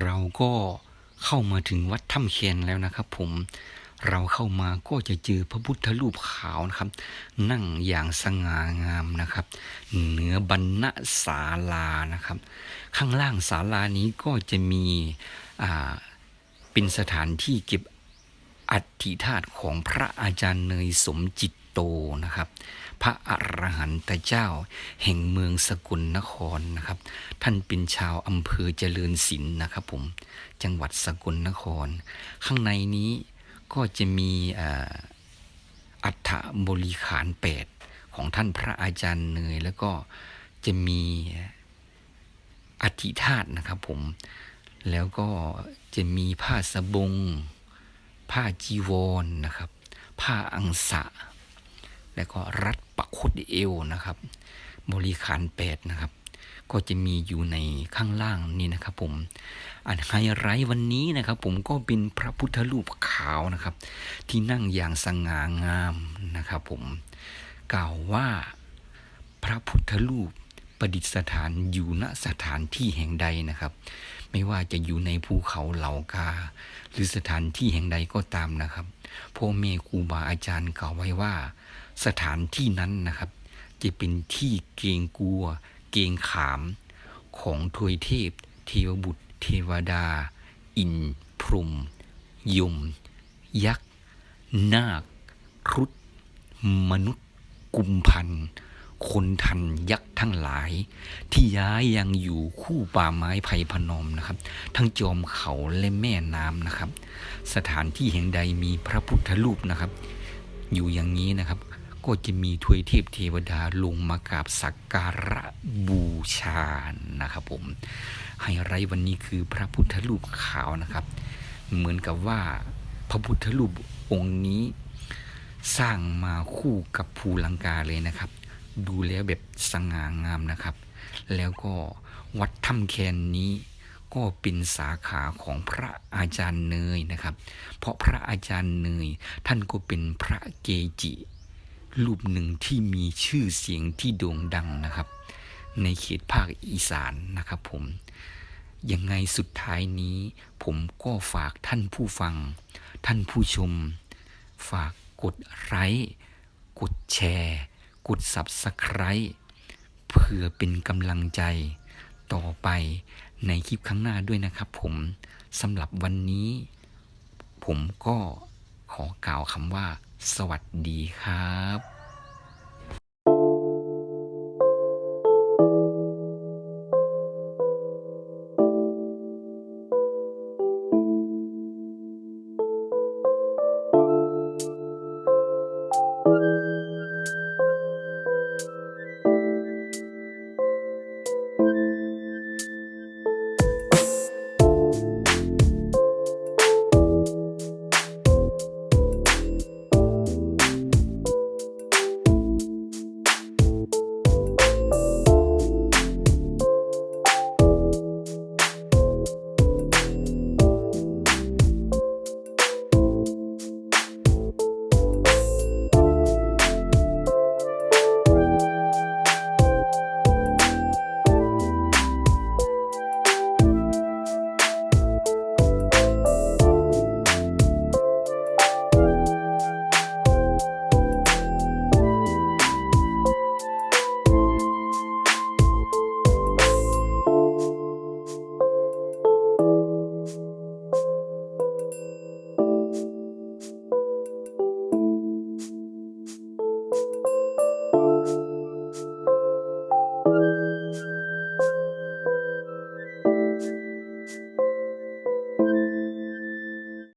เราก็เข้ามาถึงวัดถ้ำเคียนแล้วนะครับ ผมเราเข้ามาก็จะเจอพระพุทธรูปขาวนะครับ นั่งอย่างสง่างามนะครับ เหนือบรรณศาลานะครับ ข้างล่างศาลานี้ก็จะมีเป็นสถานที่เก็บอัฐิธาตุของพระอาจารย์เนยสมจิต โตนะครับ พระอรหันตเจ้า แห่งเมืองสกลนครนะครับ ท่านเป็นชาวอำเภอเจริญศิลป์นะครับผมจังหวัดสกลนคร ข้างในนี้ก็จะมีอัฐบริขารแปดของท่านพระอาจารย์เนยแล้วก็จะมีอธิธาตนะครับผมแล้วก็จะมีผ้าสบง ผ้าจีวรนนะครับ ผ้าอังสะ แล้วก็รัดปักคดเอวนะครับ บริขารแปดนะครับ ก็จะมีอยู่ในข้างล่างนี่นะครับ ผมอันไฮไลท์วันนี้นะครับ ผมก็เป็นพระพุทธรูปขาวนะครับ ที่นั่งอย่างสง่างามนะครับ ผมกล่าวว่าพระพุทธรูปประดิษฐานอยู่ณสถานที่แห่งใดนะครับ ไม่ว่าจะอยู่ในภูเขาเหล่ากา หรือสถานที่แห่งใดก็ตามนะครับ พ่อแม่ครูบาอาจารย์กล่าวไว้ว่า สถานที่นั้นนะครับ จะเป็นที่เกรงกลัว เกรงขาม ของทวยเทพ เทวบุตร เทวดา อินพรมยม ยักษ์ นาคครุฑมนุษย์ กุมพันธ์ คนทันยักษ์ทั้งหลาย ที่ย้ายยังอยู่คู่ป่าไม้ไผ่พนมนะครับ ทั้งจอมเขาและแม่น้ำนะครับ สถานที่แห่งใดมีพระพุทธรูปนะครับ อยู่อย่างนี้นะครับ ก็จะมีทวยเทพเทวดาลงมากราบสักการะบูชานะครับผมไฮไลท์วันนี้คือพระพุทธรูปขาวนะครับ เหมือนกับว่าพระพุทธรูปองค์นี้สร้างมาคู่กับภูลังกาเลยนะครับ ดูแล้วแบบสง่างามนะครับ แล้วก็วัดถ้ำแคนนี้ก็เป็นสาขาของพระอาจารย์เนยนะครับ เพราะพระอาจารย์เนยท่านก็เป็นพระเกจิรูปหนึ่งที่มีชื่อเสียงที่โด่งดังนะครับ ในเขตภาคอีสานนะครับผมยังไงสุดท้ายนี้ ผมก็ฝากท่านผู้ฟัง ท่านผู้ชม ฝากกดไลค์กดแชร์ กด Subscribe เพื่อเป็นกำลังใจต่อไปในคลิปข้างหน้าด้วยนะครับผมสำหรับวันนี้ ผมก็ขอกล่าวคำว่า สวัสดีครับ